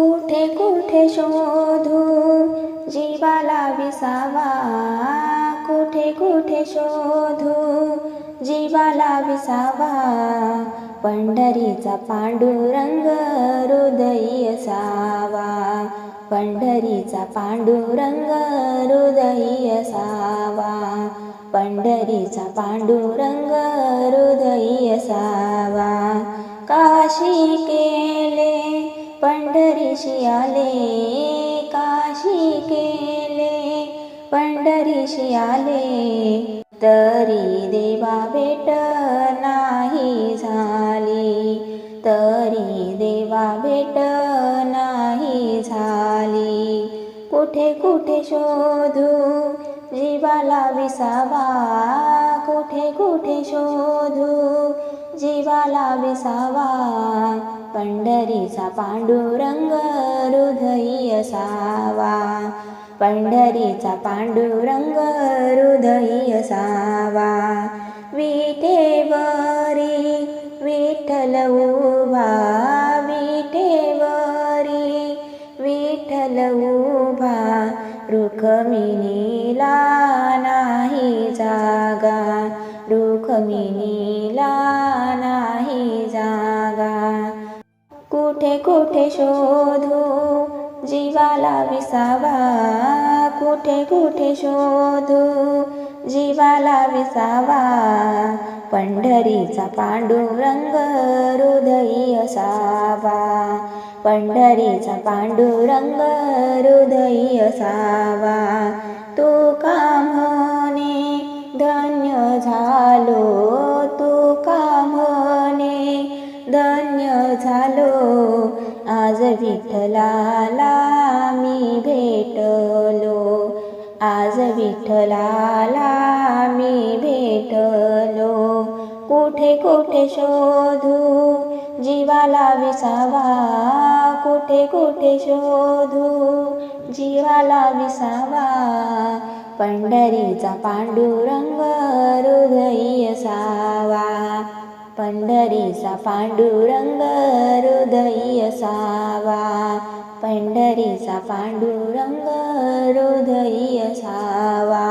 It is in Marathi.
कुठे कुठे शोधू? जीवाला विसावा. कुठे कुठे शोधू? जीवाला विसावा. पंढरीचा पांडुरंग हृदयी असावा. पंढरीचा पांडुरंग हृदयी असावा. पंढरीचा पांडुरंग हृदयी असावा. काशी के पंढरीशी आले काशी केले पंढरीशी आले तरी देवा भेट नाही झाली. तरी देवा भेट नाही झाली. कुठे कुठे शोधू जीवाला विसावा? कुठे कुठे शोधू जीवाला विसावा? पंढरीचा पांडुरंग हृदयी असावा. पंढरीचा पांडुरंग हृदयी असावा. विठेवरी विठ्ठल उभा विठेवरी विठ्ठल उभा रुखमिनीला नाही जागा रुखमिनीला नाही जागा. कुठे कुठे शोधू? जीवाला विसावा. कुठे कुठे शोधू? जीवाला विसावा. पंढरीचा पांडुरंग हृदयी असावा. पंढरीचा पांडुरंग हृदयी असावा. तू काम म्हणे धन्य झालो? धन्य झालो. आज विठ्ठलाला मी भेटलो. आज विठ्ठलाला मी भेटलो. कुठे कुठे शोधू? जीवाला विसावा. कुठे कुठे शोधू? जीवाला विसावा. पंढरीचा पांडुरंग हृदय असावा. पंढरीचा पांडुरंग हृदय असावा पंढरीचा पांडुरंग हृदय असावा